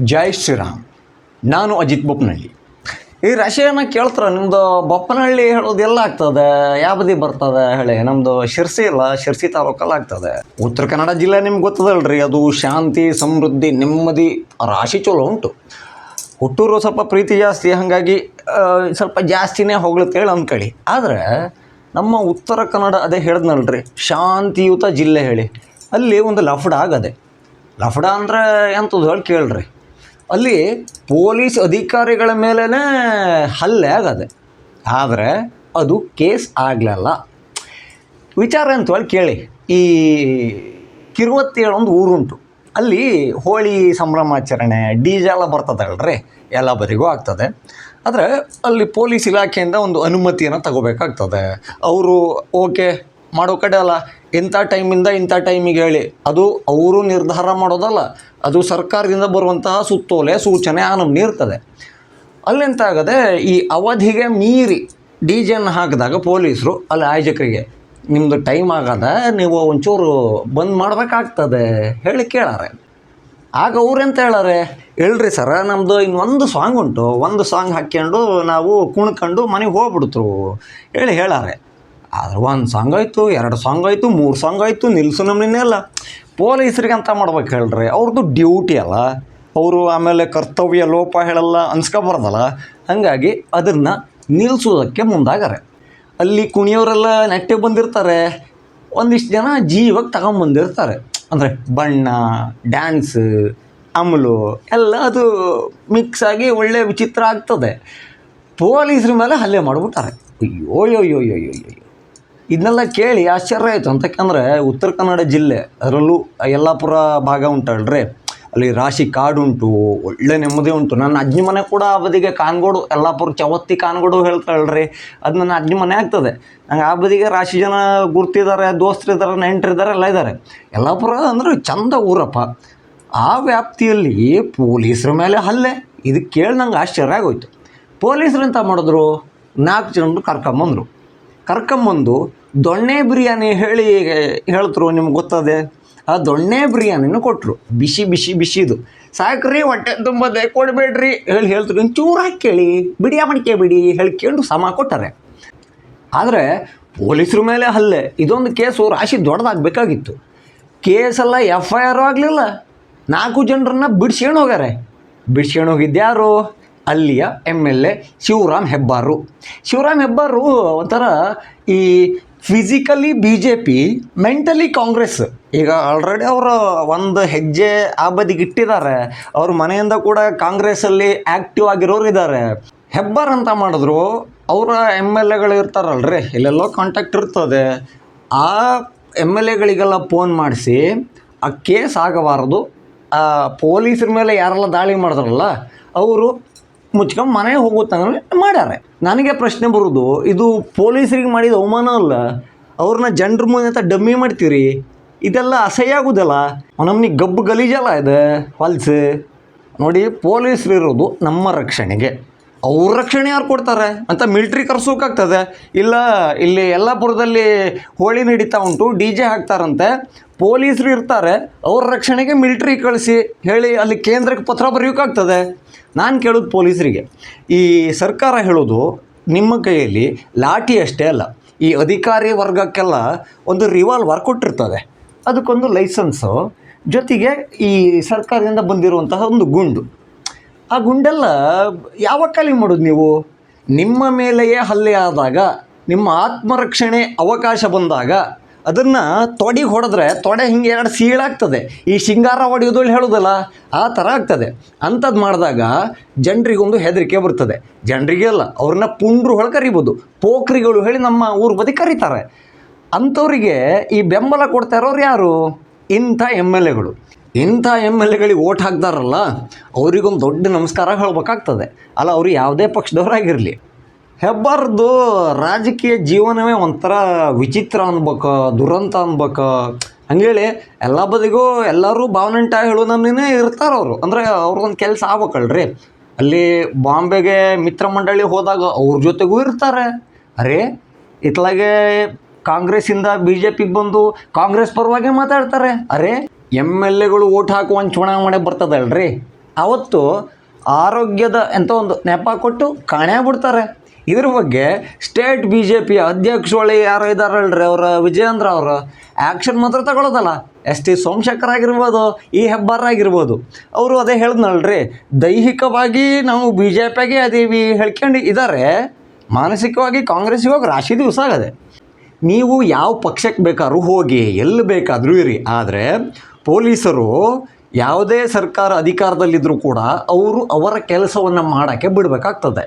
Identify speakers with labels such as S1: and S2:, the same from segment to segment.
S1: ಜೈ ಶ್ರೀರಾಮ್. ನಾನು ಅಜಿತ್ ಬೊಪ್ಪನಹಳ್ಳಿ ಈ ರಾಶಿಯನ್ನು ಕೇಳ್ತಾರೆ ನಿಮ್ಮದು ಬೊಪ್ಪನಹಳ್ಳಿ ಹೇಳೋದು ಎಲ್ಲ ಆಗ್ತದೆ ಯಾವ ಬದಿ ಬರ್ತದೆ ಹೇಳಿ ನಮ್ಮದು ಶಿರ್ಸಿ ಇಲ್ಲ, ಶಿರ್ಸಿ ತಾಲೂಕಲ್ಲಿ ಆಗ್ತದೆ. ಉತ್ತರ ಕನ್ನಡ ಜಿಲ್ಲೆ ನಿಮ್ಗೆ ಗೊತ್ತದಲ್ರಿ, ಅದು ಶಾಂತಿ, ಸಮೃದ್ಧಿ, ನೆಮ್ಮದಿ, ರಾಶಿ ಚಲೋ ಉಂಟು. ಹುಟ್ಟೂರು ಸ್ವಲ್ಪ ಪ್ರೀತಿ ಜಾಸ್ತಿ, ಹಾಗಾಗಿ ಸ್ವಲ್ಪ ಜಾಸ್ತಿನೇ ಹೋಗ್ಲತ್ತೇಳಿ ಅಂದ್ಕೊಳ್ಳಿ. ಆದರೆ, ನಮ್ಮ ಉತ್ತರ ಕನ್ನಡ ಅದೇ ಹೇಳ್ದ್ನಲ್ರಿ, ಶಾಂತಿಯುತ ಜಿಲ್ಲೆ ಹೇಳಿ. ಅಲ್ಲಿ ಒಂದು ಲಫ್ಡ ಆಗದೆ. ಲಫ್ಡ ಅಂದರೆ ಎಂಥದ್ದು ಹೇಳಿ ಕೇಳ್ರಿ. ಅಲ್ಲಿ ಪೊಲೀಸ್ ಅಧಿಕಾರಿಗಳ ಮೇಲೇ ಹಲ್ಲೆ ಆಗದೆ. ಆದರೆ ಅದು ಕೇಸ್ ಆಗಲಲ್ಲ. ವಿಚಾರ ಅಂತ ಹೇಳಿ ಕೇಳಿ. ಈ ಕಿರುವತ್ತೇಳು ಒಂದು ಊರುಂಟು. ಅಲ್ಲಿ ಹೋಳಿ ಸಂಭ್ರಮಾಚರಣೆ, ಡಿ ಜೆ ಎಲ್ಲ ಬರ್ತದಲ್ರಿ? ಎಲ್ಲ ಬದಿಗೂ ಆಗ್ತದೆ. ಆದರೆ ಅಲ್ಲಿ ಪೊಲೀಸ್ ಇಲಾಖೆಯಿಂದ ಒಂದು ಅನುಮತಿಯನ್ನು ತಗೋಬೇಕಾಗ್ತದೆ. ಅವರು, ಓಕೆ, ಮಾಡೋ ಕಡೆ ಅಲ್ಲ. ಇಂಥ ಟೈಮಿಂದ ಇಂಥ ಟೈಮಿಗೆ ಹೇಳಿ. ಅದು ಅವರು ನಿರ್ಧಾರ ಮಾಡೋದಲ್ಲ. ಅದು ಸರ್ಕಾರದಿಂದ ಬರುವಂತಹ ಸುತ್ತೋಲೆ, ಸೂಚನೆ ಆ ನಮ್ಮ ಇರ್ತದೆ. ಅಲ್ಲೆಂತಾಗದೆ ಈ ಅವಧಿಗೆ ಮೀರಿ ಡಿ ಜೆನ ಹಾಕಿದಾಗ ಪೊಲೀಸರು, ಅಲ್ಲಿ ಆಯೋಜಕರಿಗೆ ನಿಮ್ಮದು ಟೈಮ್ ಆಗದ, ನೀವು ಒಂಚೂರು ಬಂದ್ ಮಾಡಬೇಕಾಗ್ತದೆ ಹೇಳಿ ಕೇಳಾರೆ. ಆಗ ಅವ್ರೆಂತ ಹೇಳಾರೆ? ಹೇಳ್ರಿ ಸರ ನಮ್ಮದು ಇನ್ನೊಂದು ಸಾಂಗ್ ಉಂಟು, ಒಂದು ಸಾಂಗ್ ಹಾಕ್ಕೊಂಡು ನಾವು ಕುಣ್ಕೊಂಡು ಮನೆಗೆ ಹೋಗ್ಬಿಡ್ತರು ಹೇಳಿ ಹೇಳಾರೆ. ಆದ್ರೆ ಒಂದು ಸಾಂಗ್ ಆಯಿತು, ಎರಡು ಸಾಂಗ್ ಆಯಿತು, ಮೂರು ಸಾಂಗ್ ಆಯಿತು, ನಿಲ್ಸು ನಮ್ಮನ್ನೇ ಅಲ್ಲ ಪೊಲೀಸರಿಗೆ ಅಂತ ಮಾಡ್ಬೇಕು ಹೇಳ್ರಿ. ಅವ್ರದ್ದು ಡ್ಯೂಟಿ ಅಲ್ಲ. ಅವರು ಆಮೇಲೆ ಕರ್ತವ್ಯ, ಲೋಪ ಹೇಳಲ್ಲ ಅನ್ಸ್ಕೊಬಾರ್ದಲ್ಲ. ಹಾಗಾಗಿ ಅದನ್ನು ನಿಲ್ಲಿಸೋದಕ್ಕೆ ಮುಂದಾಗಾರೆ. ಅಲ್ಲಿ ಕುಣಿಯೋರೆಲ್ಲ ನೆಟ್ಟೆ ಬಂದಿರ್ತಾರೆ. ಒಂದಿಷ್ಟು ಜನ ಜೀವಕ್ಕೆ ತಗೊಂಬಂದಿರ್ತಾರೆ ಅಂದರೆ ಬಣ್ಣ, ಡ್ಯಾನ್ಸ್, ಅಮಲು ಎಲ್ಲ ಅದು ಮಿಕ್ಸ್ ಆಗಿ ಒಳ್ಳೆ ವಿಚಿತ್ರ ಆಗ್ತದೆ. ಪೊಲೀಸ್ರ ಮೇಲೆ ಹಲ್ಲೆ ಮಾಡಿಬಿಟ್ಟಾರೆ. ಅಯ್ಯೋ ಅಯ್ಯೋ ಅಯ್ಯೋ ಅಯ್ಯೋ. ಇದನ್ನೆಲ್ಲ ಕೇಳಿ ಆಶ್ಚರ್ಯ ಆಯಿತು. ಅಂತಕ್ಕಂದ್ರೆ ಉತ್ತರ ಕನ್ನಡ ಜಿಲ್ಲೆ, ಅದರಲ್ಲೂ ಯಲ್ಲಾಪುರ ಭಾಗ ಉಂಟಲ್ರಿ ಅಲ್ಲಿ ರಾಶಿ ಕಾಡುಂಟು ಒಳ್ಳೆ ನೆಮ್ಮದಿ ಉಂಟು. ನನ್ನ ಅಜ್ಜಿ ಮನೆ ಕೂಡ ಆ ಬದಿಗೆ ಕಾನ್ಗೋಡು, ಯಲ್ಲಾಪುರ ಚವತ್ತಿ ಕಾನ್ಗೋಡು ಹೇಳ್ತಾಳ್ರಿ ಅದು ನನ್ನ ಅಜ್ಜಿ ಮನೆ ಆಗ್ತದೆ. ನಂಗೆ ಆ ಬದಿಗೆ ರಾಶಿ ಜನ ಗುರ್ತಿದ್ದಾರೆ, ದೋಸ್ತರಿದ್ದಾರೆ, ನೆಂಟರಿದ್ದಾರೆ, ಎಲ್ಲ ಇದ್ದಾರೆ. ಯಲ್ಲಾಪುರ ಅಂದ್ರೆ ಚಂದ ಊರಪ್ಪ. ಆ ವ್ಯಾಪ್ತಿಯಲ್ಲಿ ಪೊಲೀಸರ ಮೇಲೆ ಹಲ್ಲೆ. ಇದು ಕೇಳಿ ನಂಗೆ ಆಶ್ಚರ್ಯ ಆಗೋಯ್ತು. ಪೊಲೀಸರು ಎಂತ ಮಾಡಿದ್ರು? ನಾಲ್ಕು ಜನರು ಕರ್ಕೊಂಬಂದರು. ಕರ್ಕೊಂಬಂದು ದೊಣ್ಣೆ ಬಿರಿಯಾನಿ ಹೇಳಿ ಹೇಳ್ತರು, ನಿಮ್ಗೆ ಗೊತ್ತದೆ? ಆ ದೊಣ್ಣೆ ಬಿರಿಯಾನಿನೂ ಕೊಟ್ಟರು ಬಿಸಿ ಬಿಸಿ ಬಿಸಿದು ಸಾಕ್ರಿ, ಹೊಟ್ಟೆ ತುಂಬದೆ ಕೊಡಬೇಡ್ರಿ ಹೇಳಿ ಹೇಳ್ತಾರೆ. ಒಂಚೂರು ಹಾಕಿ ಕೇಳಿ. ಬಿಡಿಯ ಮಡಿಕೆ ಬಿಡಿ ಹೇಳ್ಕೊಂಡು ಸಮ ಕೊಟ್ಟಾರೆ. ಆದರೆ ಪೊಲೀಸರ ಮೇಲೆ ಹಲ್ಲೆ. ಇದೊಂದು ಕೇಸು ರಾಶಿ ದೊಡ್ಡದಾಗಬೇಕಾಗಿತ್ತು. ಕೇಸೆಲ್ಲ ಎಫ್ ಐ ಆರ್ ಆಗಲಿಲ್ಲ. ನಾಲ್ಕು ಜನರನ್ನ ಬಿಡ್ಸ್ಕೊಂಡು ಹೋಗ್ಯಾರೆ. ಬಿಡ್ಸ್ಕೊಂಡು ಹೋಗಿದ್ಯಾರು ಅಲ್ಲಿಯ M L A Shivaram Hebbar. Shivaram Hebbar ಒಂಥರ ಈ physically B J P mentally Congress ಈಗ ಆಲ್ರೆಡಿ ಅವರು ಒಂದು ಹೆಜ್ಜೆ ಆ ಬದಿಗೆ ಇಟ್ಟಿದ್ದಾರೆ. ಅವ್ರ ಮನೆಯಿಂದ ಕೂಡ ಕಾಂಗ್ರೆಸ್ಸಲ್ಲಿ ಆ್ಯಕ್ಟಿವ್ ಆಗಿರೋರು ಇದ್ದಾರೆ. ಹೆಬ್ಬಾರ್ ಅಂತ ಮಾಡಿದ್ರು, ಅವರ ಎಂ ಎಲ್ ಎಗಳು ಇರ್ತಾರಲ್ರಿ ಇಲ್ಲೆಲ್ಲೋ ಕಾಂಟ್ಯಾಕ್ಟ್ ಇರ್ತದೆ. ಆ ಎಂ ಎಲ್ ಎಗಳಿಗೆಲ್ಲ ಫೋನ್ ಮಾಡಿಸಿ, ಆ ಕೇಸ್ ಆಗಬಾರದು ಪೊಲೀಸರ ಮೇಲೆ ಯಾರೆಲ್ಲ ದಾಳಿ ಮಾಡಿದ್ರಲ್ಲ, ಅವರು ಮುಚ್ಕೊಂಡು ಮನೆಗೆ ಹೋಗುತ್ತಂದ್ರೆ ಮಾಡ್ಯಾರೆ. ನನಗೆ ಪ್ರಶ್ನೆ ಬರೋದು, ಇದು ಪೊಲೀಸರಿಗೆ ಮಾಡಿದ ಅವಮಾನ ಅಲ್ಲ? ಅವ್ರನ್ನ ಜನರ ಮುಂದೆ ಅಂತ ಡಮ್ಮಿ ಮಾಡ್ತೀರಿ? ಇದೆಲ್ಲ ಅಸಹ್ಯ ಆಗೋದಲ್ಲ? ನಮ್ಮನಿ ಗಬ್ಬು ಗಲೀಜಲ್ಲ ಇದು ಹೊಲ್ಸು ನೋಡಿ, ಪೊಲೀಸರು ಇರೋದು ನಮ್ಮ ರಕ್ಷಣೆಗೆ. ಅವ್ರ ರಕ್ಷಣೆ ಯಾರು ಕೊಡ್ತಾರೆ? ಅಂತ ಮಿಲ್ಟ್ರಿ ಕರ್ಸೋಕ್ಕಾಗ್ತದೆ ಇಲ್ಲ, ಇಲ್ಲಿ ಯಲ್ಲಾಪುರದಲ್ಲಿ ಹೋಳಿ ನಡೀತಾ ಉಂಟು, ಡಿ ಜೆ ಹಾಕ್ತಾರಂತೆ. ಪೊಲೀಸರು ಇರ್ತಾರೆ, ಅವ್ರ ರಕ್ಷಣೆಗೆ ಮಿಲ್ಟ್ರಿ ಕಳಿಸಿ ಹೇಳಿ ಅಲ್ಲಿ ಕೇಂದ್ರಕ್ಕೆ ಪತ್ರ ಬರೆಯೋಕ್ಕಾಗ್ತದೆ ನಾನು ಕೇಳೋದು ಪೊಲೀಸರಿಗೆ, ಈ ಸರ್ಕಾರ ಹೇಳೋದು ನಿಮ್ಮ ಕೈಯಲ್ಲಿ ಲಾಠಿ ಅಷ್ಟೇ ಅಲ್ಲ, ಈ ಅಧಿಕಾರಿ ವರ್ಗಕ್ಕೆಲ್ಲ ಒಂದು ರಿವಾಲ್ವರ್ ಕೊಟ್ಟಿರ್ತದೆ. ಅದಕ್ಕೊಂದು ಲೈಸೆನ್ಸು ಜೊತೆಗೆ ಈ ಸರ್ಕಾರದಿಂದ ಬಂದಿರುವಂತಹ ಒಂದು ಗುಂಡು. ಆ ಗುಂಡೆಲ್ಲ ಯಾವಾಗ ಖಾಲಿ ಮಾಡೋದು ನೀವು? ನಿಮ್ಮ ಮೇಲೆಯೇ ಹಲ್ಲೆ ಆದಾಗ, ನಿಮ್ಮ ಆತ್ಮರಕ್ಷಣೆ ಅವಕಾಶ ಬಂದಾಗ ಅದನ್ನು ತೊಡಿ ಹೊಡೆದ್ರೆ ತೊಡೆ ಹಿಂಗೆ ಎರಡು ಸೀಳಾಗ್ತದೆ ಈ ಶೃಂಗಾರ ಹೊಡೆಯೋದು ಹೇಳೋದಲ್ಲ, ಆ ಥರ ಆಗ್ತದೆ. ಅಂಥದ್ದು ಮಾಡಿದಾಗ ಜನರಿಗೊಂದು ಹೆದರಿಕೆ ಬರ್ತದೆ. ಜನರಿಗೆ ಅಲ್ಲ, ಅವ್ರನ್ನ ಪುಂಡ್ರು ಹೊಳ ಕರಿಬೋದು. ಪೋಖ್ರಿಗಳು ಹೇಳಿ ನಮ್ಮ ಊರು ಬದಿ ಕರೀತಾರೆ. ಅಂಥವರಿಗೆ ಈ ಬೆಂಬಲ ಕೊಡ್ತಾ ಇರೋರು ಯಾರು? ಇಂಥ ಎಂ ಎಲ್ ಎಗಳು. ಇಂಥ ಎಂ ಎಲ್ ಎಗಳಿಗೆ ಓಟ್ ಹಾಕ್ತಾರಲ್ಲ ಅವರಿಗೊಂದು ದೊಡ್ಡ ನಮಸ್ಕಾರ ಹೇಳಬೇಕಾಗ್ತದೆ. ಅಲ್ಲ, ಅವರು ಯಾವುದೇ ಪಕ್ಷದವರಾಗಿರಲಿ. ಹೆಬ್ಬಾರ್ದು ರಾಜಕೀಯ ಜೀವನವೇ ಒಂಥರ ವಿಚಿತ್ರ ಅನ್ಬೇಕು, ದುರಂತ ಅನ್ಬೇಕು. ಹಂಗೇಳಿ, ಎಲ್ಲ ಬದಿಗೂ ಎಲ್ಲರೂ ಭಾವನೆಂಟ ಹೇಳೋ ನಮ್ಮನೇ ಇರ್ತಾರೆ ಅವರು. ಅಂದರೆ ಅವ್ರಿಗೊಂದು ಕೆಲಸ ಆಗ್ಬೇಕಲ್ರಿ. ಅಲ್ಲಿ ಬಾಂಬೆಗೆ ಮಿತ್ರ ಮಂಡಳಿ ಹೋದಾಗ ಅವ್ರ ಜೊತೆಗೂ ಇರ್ತಾರೆ. ಅರೇ, ಇತ್ಲಾಗೆ ಕಾಂಗ್ರೆಸ್ಸಿಂದ ಬಿ ಜೆ ಪಿಗೆ ಬಂದು ಕಾಂಗ್ರೆಸ್ ಪರವಾಗಿ ಮಾತಾಡ್ತಾರೆ. ಅರೆ ಎಂ ಎಲ್ ಎಗಳು ಓಟ್ ಹಾಕುವ ಒಂದು ಚುನಾವಣೆ ಬರ್ತದಲ್ರಿ? ಅವತ್ತು ಆರೋಗ್ಯದ ಎಂತ ಒಂದು ನೆಪ ಕೊಟ್ಟು ಕಾಣೆ ಬಿಡ್ತಾರೆ. ಇದ್ರ ಬಗ್ಗೆ ಸ್ಟೇಟ್ ಬಿ ಜೆ ಪಿ ಅಧ್ಯಕ್ಷಗಳು ಯಾರು ಇದ್ದಾರಲ್ರಿ ಅವರ ವಿಜಯೇಂದ್ರ ಅವರು. ಆ್ಯಕ್ಷನ್ ಮಾತ್ರ ತಗೊಳ್ಳೋದಲ್ಲ ಎಸ್ ಟಿ ಸೋಮಶೇಖರ್ ಆಗಿರ್ಬೋದು, ಈ ಹೆಬ್ಬಾರ್ ಆಗಿರ್ಬೋದು. ಅವರು ಅದೇ ಹೇಳಿದ್ನಲ್ರಿ, ದೈಹಿಕವಾಗಿ ನಾವು ಬಿ ಜೆ ಪಿಗೆ ಅದೀವಿ ಹೇಳ್ಕೊಂಡು ಇದ್ದಾರೆ ಮಾನಸಿಕವಾಗಿ ಕಾಂಗ್ರೆಸ್ಗೆ ಹೋಗಿ ರಾಶಿ ದಿವಸ ಆಗದೆ. ನೀವು ಯಾವ ಪಕ್ಷಕ್ಕೆ ಬೇಕಾದ್ರೂ ಹೋಗಿ, ಎಲ್ಲಿ ಬೇಕಾದರೂ ಇರಿ. ಆದರೆ ಪೊಲೀಸರು ಯಾವುದೇ ಸರ್ಕಾರ ಅಧಿಕಾರದಲ್ಲಿದ್ದರೂ ಕೂಡ ಅವರು ಅವರ ಕೆಲಸವನ್ನು ಮಾಡೋಕ್ಕೆ ಬಿಡಬೇಕಾಗ್ತದೆ.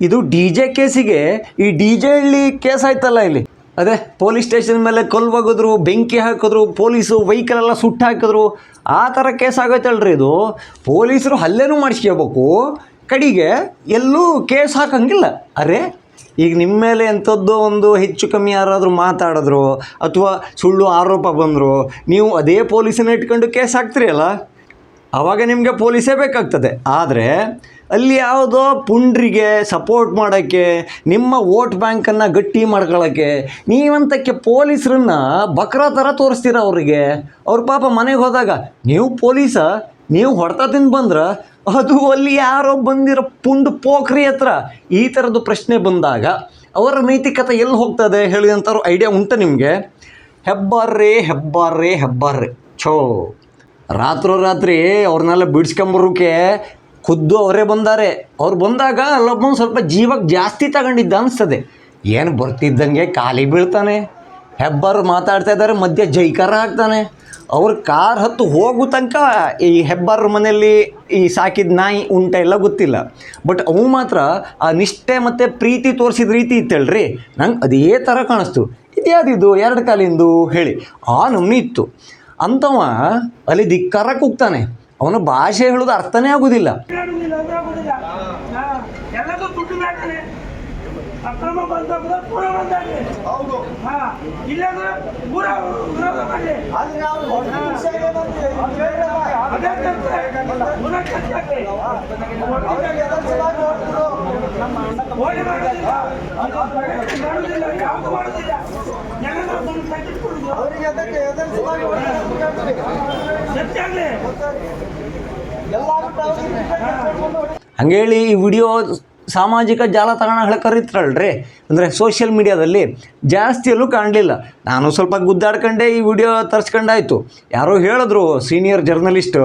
S1: ಇದು ಡಿ ಜೆ ಕೇಸಿಗೆ, ಈ ಡಿ ಜೆ ಹಳ್ಳಿ ಕೇಸ್ ಆಯ್ತಲ್ಲ ಇಲ್ಲಿ? ಅದೇ, ಪೊಲೀಸ್ ಸ್ಟೇಷನ್ ಮೇಲೆ ಕಲ್ಲು ಬೆಂಕಿ ಹಾಕಿದ್ರು, ಪೊಲೀಸು ವೆಹಿಕಲ್ ಎಲ್ಲ ಸುಟ್ಟು ಹಾಕಿದ್ರು, ಆ ಥರ ಕೇಸ್ ಆಗೈತಲ್ರಿ ಇದು? ಪೊಲೀಸರು ಹಲ್ಲೆನೂ ಮಾಡಿಸ್ಕೋಬೇಕು, ಕಡೆಗೆ ಎಲ್ಲೂ ಕೇಸ್ ಹಾಕಂಗಿಲ್ಲ. ಅರೆ ಈಗ ನಿಮ್ಮ ಮೇಲೆ ಎಂಥದ್ದೋ ಒಂದು ಹೆಚ್ಚು ಕಮ್ಮಿ ಯಾರಾದರೂ ಮಾತಾಡಿದ್ರು ಅಥವಾ ಸುಳ್ಳು ಆರೋಪ ಬಂದರು, ನೀವು ಅದೇ ಪೊಲೀಸನ್ನ ಇಟ್ಕೊಂಡು ಕೇಸ್ ಹಾಕ್ತೀರಿ ಅಲ್ಲ? ಆವಾಗ ನಿಮಗೆ ಪೊಲೀಸೇ ಬೇಕಾಗ್ತದೆ. ಆದರೆ ಅಲ್ಲಿ ಯಾವುದೋ ಪುಂಡ್ರಿಗೆ ಸಪೋರ್ಟ್ ಮಾಡೋಕ್ಕೆ, ನಿಮ್ಮ ವೋಟ್ ಬ್ಯಾಂಕನ್ನು ಗಟ್ಟಿ ಮಾಡ್ಕೊಳ್ಳೋಕ್ಕೆ ನೀವಂತಕ್ಕೆ ಪೊಲೀಸರನ್ನ ಬಕ್ರ ಥರ ತೋರಿಸ್ತೀರ ಅವರಿಗೆ? ಅವ್ರ ಪಾಪ ಮನೆಗೆ ಹೋದಾಗ, ನೀವು ಪೊಲೀಸ? ನೀವು ಹೊಡೆತ ತಿಂದು ಬಂದ್ರೆ ಅದು ಅಲ್ಲಿ ಯಾರೋ ಬಂದಿರೋ ಪುಂಡು ಪೋಖ್ರಿ ಹತ್ರ ಈ ಥರದ್ದು ಪ್ರಶ್ನೆ ಬಂದಾಗ ಅವರ ನೈತಿಕತೆ ಎಲ್ಲಿ ಹೋಗ್ತದೆ ಹೇಳಿ ಅಂತಾರು ಐಡಿಯಾ ಉಂಟ ನಿಮಗೆ? ಹೆಬ್ಬಾರ್ರೆ ಹೆಬ್ಬಾರ್ರೆ ಹೆಬ್ಬಾರ್ರೆ. ಛೋ ರಾತ್ರೋರಾತ್ರಿ ಅವ್ರನ್ನೆಲ್ಲ ಬಿಡಿಸ್ಕೊಂಬರೋಕೆ ಖುದ್ದು ಅವರೇ ಬಂದಾರೆ. ಅವ್ರು ಬಂದಾಗ ಅಲ್ಲೊಬ್ಬ ಸ್ವಲ್ಪ ಜೀವಕ್ಕೆ ಜಾಸ್ತಿ ತಗೊಂಡಿದ್ದ ಅನಿಸ್ತದೆ. ಏನು ಬರ್ತಿದ್ದಂಗೆ ಖಾಲಿ ಬೀಳ್ತಾನೆ. ಹೆಬ್ಬಾರು ಮಾತಾಡ್ತಾ ಇದ್ದಾರೆ, ಮಧ್ಯೆ ಜೈಕಾರ ಹಾಕ್ತಾನೆ. ಅವ್ರ ಕಾರ್ ಹತ್ತು ಹೋಗೋ ತನಕ ಈ ಹೆಬ್ಬಾರ್ರ ಮನೆಯಲ್ಲಿ ಈ ಸಾಕಿದ ನಾಯಿ, ಉಂಟ ಎಲ್ಲ ಗೊತ್ತಿಲ್ಲ. ಬಟ್ ಅವು ಮಾತ್ರ ಆ ನಿಷ್ಠೆ ಮತ್ತು ಪ್ರೀತಿ ತೋರಿಸಿದ ರೀತಿ ಇತ್ತಲ್ರಿ ನಂಗೆ ಅದೇ ಥರ ಕಾಣಿಸ್ತು. ಇದ್ಯಾವುದಿದು? ಎರಡು ಕಾಲಿಂದು ಹೇಳಿ. ಆ ನಮ್ನಿ ಇತ್ತು. ಅಂಥವ ಅಲ್ಲಿ ಧಿಕ್ಕಾರ ಕೂಗ್ತಾನೆ. ಅವನ ಭಾಷೆ ಹೇಳೋದು ಅರ್ಥನೇ ಆಗೋದಿಲ್ಲ
S2: ಆಗುದಿಲ್ಲ ಅಂದ್ರೆ ಆಗುದಿಲ್ಲ ಹಾ, ಎಲ್ಲದೂ ದುಡ್ಡು ಮಾಡ್ತಾನೆ ಅಕ್ರಮ ಬಂದಾಗ ಪೂರ ಬಂದಾಗಲಿ
S3: ಹೌದು.
S2: ಹಾ ಇಲ್ಲಾಂದ್ರೆ ಪೂರ ವಿರೋಧ ಅದೇ ಮಾಡೋದಿಲ್ಲ. ಮಾಡೋದಿಲ್ಲ. ಯಾವುದು ಮಾಡೋದಿಲ್ಲ. ಬಂದು
S3: ಅವರಿಗೆ ಅದಕ್ಕೆ ಹೊರಟರು.
S1: ಹಂಗೇಳಿ ಈ ವಿಡಿಯೋ ಸಾಮಾಜಿಕ ಜಾಲತಾಣಗಳ ಕರೀತಾರಲ್ರಿ ಅಂದರೆ ಸೋಷಿಯಲ್ ಮೀಡಿಯಾದಲ್ಲಿ ಜಾಸ್ತಿ ಎಲ್ಲೂ ಕಾಣಲಿಲ್ಲ. ನಾನು ಸ್ವಲ್ಪ ಗುದ್ದಾಡ್ಕೊಂಡೆ ಈ ವಿಡಿಯೋ ತರಿಸ್ಕೊಂಡಾಯ್ತು. ಯಾರೋ ಹೇಳಿದ್ರು ಸೀನಿಯರ್ ಜರ್ನಲಿಸ್ಟು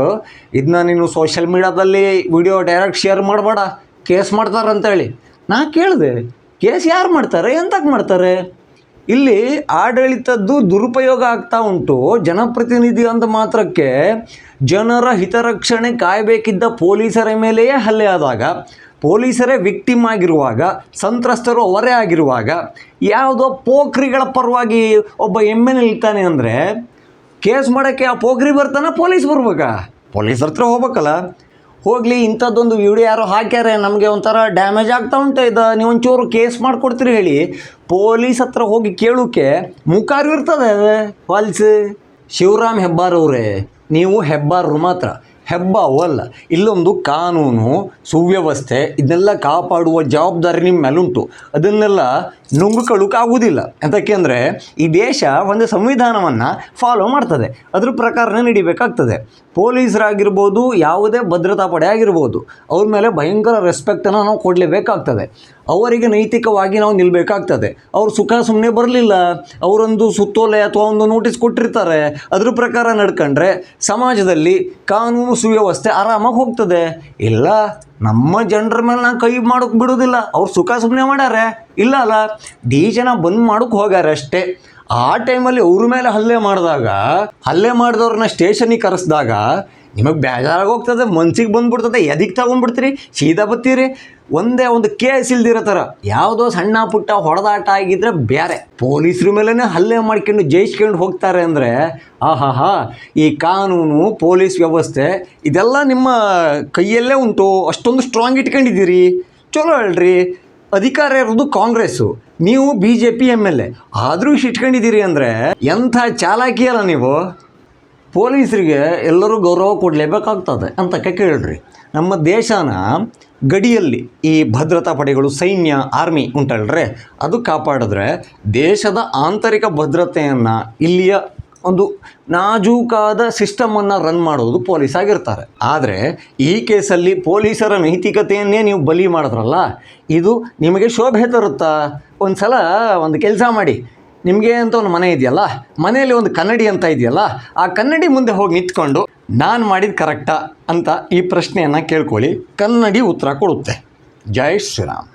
S1: ಇದನ್ನ ನೀನು ಸೋಷಿಯಲ್ ಮೀಡಿಯಾದಲ್ಲಿ ವಿಡಿಯೋ ಡೈರೆಕ್ಟ್ ಶೇರ್ ಮಾಡಬೇಡ ಕೇಸ್ ಮಾಡ್ತಾರೆ ಮಾಡ್ತಾರಂತೇಳಿ. ನಾ ಕೇಳಿದೆ ಕೇಸ್ ಯಾರು ಮಾಡ್ತಾರೆ ಎಂತಕ್ಕೆ ಮಾಡ್ತಾರೆ? ಇಲ್ಲಿ ಆಡಳಿತದ್ದು ದುರುಪಯೋಗ ಆಗ್ತಾ ಉಂಟು. ಜನಪ್ರತಿನಿಧಿ ಅಂದ ಮಾತ್ರಕ್ಕೆ ಜನರ ಹಿತರಕ್ಷಣೆ ಕಾಯಬೇಕಿದ್ದ ಪೊಲೀಸರ ಮೇಲೆಯೇ ಹಲ್ಲೆ ಆದಾಗ ಪೊಲೀಸರೇ ವಿಕ್ಟಿಮ್ ಆಗಿರುವಾಗ, ಸಂತ್ರಸ್ತರು ಅವರೇ ಆಗಿರುವಾಗ, ಯಾವುದೋ ಪೋಖ್ರಿಗಳ ಪರವಾಗಿ ಒಬ್ಬ ಎಮ್ಮೆ ನಿಲ್ತಾನೆ ಅಂದರೆ, ಕೇಸ್ ಮಾಡೋಕ್ಕೆ ಆ ಪೋಖ್ರಿ ಬರ್ತಾನೆ, ಪೊಲೀಸ್ ಬರ್ಬೇಕಾ? ಪೊಲೀಸ್ ಹತ್ರ ಹೋಗ್ಬೇಕಲ್ಲ. ಹೋಗಲಿ, ಇಂಥದ್ದೊಂದು ವಿಡಿಯೋ ಯಾರೋ ಹಾಕ್ಯಾರೆ, ನಮಗೆ ಒಂಥರ ಡ್ಯಾಮೇಜ್ ಆಗ್ತಾ ಉಂಟು ಇದು. ನೀವು ಒಂಚೂರು ಕೇಸ್ ಮಾಡಿಕೊಡ್ತೀರಿ ಹೇಳಿ. ಪೊಲೀಸ್ ಹತ್ರ ಹೋಗಿ ಕೇಳೋಕ್ಕೆ ಮುಖಾರು ಇರ್ತದೆ ವಾಲ್ಸ್, ಶಿವರಾಮ್ ಹೆಬ್ಬಾರ್ ಅವರೇ, ನೀವು ಹೆಬ್ಬಾರರು ಮಾತ್ರ. ಹೆಬ್ಬಾವು ಅಲ್ಲ ಇಲ್ಲೊಂದು ಕಾನೂನು ಸುವ್ಯವಸ್ಥೆ ಇದನ್ನೆಲ್ಲ ಕಾಪಾಡುವ ಜವಾಬ್ದಾರಿ ನಿಮ್ಮ ಮೇಲುಂಟು. ಅದನ್ನೆಲ್ಲ ನುಂಗುಕೊಳ್ಳೋಕ್ಕಾಗೋದಿಲ್ಲ ಯಾತಕ್ಕೆ ಅಂದರೆ ಈ ದೇಶ ಒಂದು ಸಂವಿಧಾನವನ್ನು ಫಾಲೋ ಮಾಡ್ತದೆ. ಅದ್ರ ಪ್ರಕಾರನೇ ನಡಿಬೇಕಾಗ್ತದೆ. ಪೊಲೀಸರಾಗಿರ್ಬೋದು, ಯಾವುದೇ ಭದ್ರತಾ ಪಡೆ ಆಗಿರ್ಬೋದು ಅವ್ರ ಮೇಲೆ ಭಯಂಕರ ರೆಸ್ಪೆಕ್ಟನ್ನು ನಾವು ಕೊಡಲೇಬೇಕಾಗ್ತದೆ. ಅವರಿಗೆ ನೈತಿಕವಾಗಿ ನಾವು ನಿಲ್ಲಬೇಕಾಗ್ತದೆ ಅವ್ರು ಸುಖ ಸುಮ್ಮನೆ ಬರಲಿಲ್ಲ, ಅವರೊಂದು ಸುತ್ತೋಲೆ ಅಥವಾ ಒಂದು ನೋಟಿಸ್ ಕೊಟ್ಟಿರ್ತಾರೆ, ಅದ್ರ ಪ್ರಕಾರ ನಡ್ಕೊಂಡ್ರೆ ಸಮಾಜದಲ್ಲಿ ಕಾನೂನು ಸುವ್ಯವಸ್ಥೆ ಆರಾಮಾಗಿ ಹೋಗ್ತದೆ. ಇಲ್ಲ ನಮ್ಮ ಜನರ ಮೇಲೆ ನಾನು ಕೈ ಮಾಡೋಕೆ ಬಿಡೋದಿಲ್ಲ. ಅವ್ರು ಸುಖ ಸುಮ್ಮನೆ ಮಾಡ್ಯಾರೆ. ಇಲ್ಲ ಅಲ್ಲ, ಡಿ ಜನ ಬಂದ್ ಮಾಡೋಕೆ ಹೋಗ್ಯಾರ ಅಷ್ಟೇ. ಆ ಟೈಮಲ್ಲಿ ಅವ್ರ ಮೇಲೆ ಹಲ್ಲೆ ಮಾಡಿದಾಗ, ಹಲ್ಲೆ ಮಾಡಿದವ್ರನ್ನ ಸ್ಟೇಷನಿಗೆ ಕರೆಸಿದಾಗ ನಿಮಗೆ ಬೇಜಾರಾಗಿ ಹೋಗ್ತದೆ ಮನ್ಸಿಗೆ ಬಂದ್ಬಿಡ್ತದೆ, ಎದಿಗೆ ತಗೊಂಡ್ಬಿಡ್ತೀರಿ, ಸೀದಾ ಬತ್ತೀರಿ ಒಂದೇ ಒಂದು ಕೇಸ್ ಇಲ್ದಿರೋ ಥರ ಯಾವುದೋ ಸಣ್ಣ ಪುಟ್ಟ ಹೊಡೆದಾಟ ಆಗಿದ್ರೆ ಬೇರೆ ಪೊಲೀಸ್ರ ಮೇಲೇ ಹಲ್ಲೆ ಮಾಡ್ಕೊಂಡು ಜಯಿಸ್ಕೊಂಡು ಹೋಗ್ತಾರೆ ಅಂದರೆ ಆಹಾ ಈ ಕಾನೂನು, ಪೊಲೀಸ್ ವ್ಯವಸ್ಥೆ, ಇದೆಲ್ಲ ನಿಮ್ಮ ಕೈಯಲ್ಲೇ ಉಂಟು. ಅಷ್ಟೊಂದು ಸ್ಟ್ರಾಂಗ್ ಇಟ್ಕೊಂಡಿದ್ದೀರಿ. ಚಲೋ ಹೇಳ್ರಿ ಅಧಿಕಾರ ಇರೋದು ಕಾಂಗ್ರೆಸ್ಸು. ನೀವು B J P M L A. ಆದರೂ ಇಷ್ಟು ಇಟ್ಕೊಂಡಿದ್ದೀರಿ ಅಂದರೆ ಎಂಥ ಚಾಲಾಕಿ ಅಲ್ಲ ನೀವು? ಪೊಲೀಸರಿಗೆ ಎಲ್ಲರೂ ಗೌರವ ಕೊಡಲೇಬೇಕಾಗ್ತದೆ ಅಂತಕ್ಕೆ ಕೇಳ್ರಿ. ನಮ್ಮ ದೇಶನ ಗಡಿಯಲ್ಲಿ ಈ ಭದ್ರತಾ ಪಡೆಗಳು, ಸೈನ್ಯ, ಆರ್ಮಿ ಉಂಟಲ್ರೆ, ಅದು ಕಾಪಾಡಿದ್ರೆ ದೇಶದ ಆಂತರಿಕ ಭದ್ರತೆಯನ್ನು ಇಲ್ಲಿಯ ಒಂದು ನಾಜೂಕಾದ ಸಿಸ್ಟಮನ್ನು ರನ್ ಮಾಡೋದು ಪೊಲೀಸ್ ಆಗಿರ್ತಾರೆ. ಆದರೆ ಈ ಕೇಸಲ್ಲಿ ಪೊಲೀಸರ ನೈತಿಕತೆಯನ್ನೇ ನೀವು ಬಲಿ ಮಾಡಿದ್ರಲ್ಲ, ಇದು ನಿಮಗೆ ಶೋಭೆ ತರುತ್ತಾ? ಒಂದು ಸಲ ಒಂದು ಕೆಲಸ ಮಾಡಿ. ನಿಮಗೆ ಅಂತ ಒಂದು ಮನೆ ಇದೆಯಲ್ಲ? ಮನೆಯಲ್ಲಿ ಒಂದು ಕನ್ನಡಿ ಅಂತ ಇದೆಯಲ್ಲ? ಆ ಕನ್ನಡಿ ಮುಂದೆ ಹೋಗಿ ನಿಂತ್ಕೊಂಡು ನಾನು ಮಾಡಿದ ಕರೆಕ್ಟಾ ಅಂತ ಈ ಪ್ರಶ್ನೆಯನ್ನು ಕೇಳ್ಕೊಳ್ಳಿ. ಕನ್ನಡಿ ಉತ್ತರ ಕೊಡುತ್ತೆ. ಜೈ ಶ್ರೀರಾಮ್.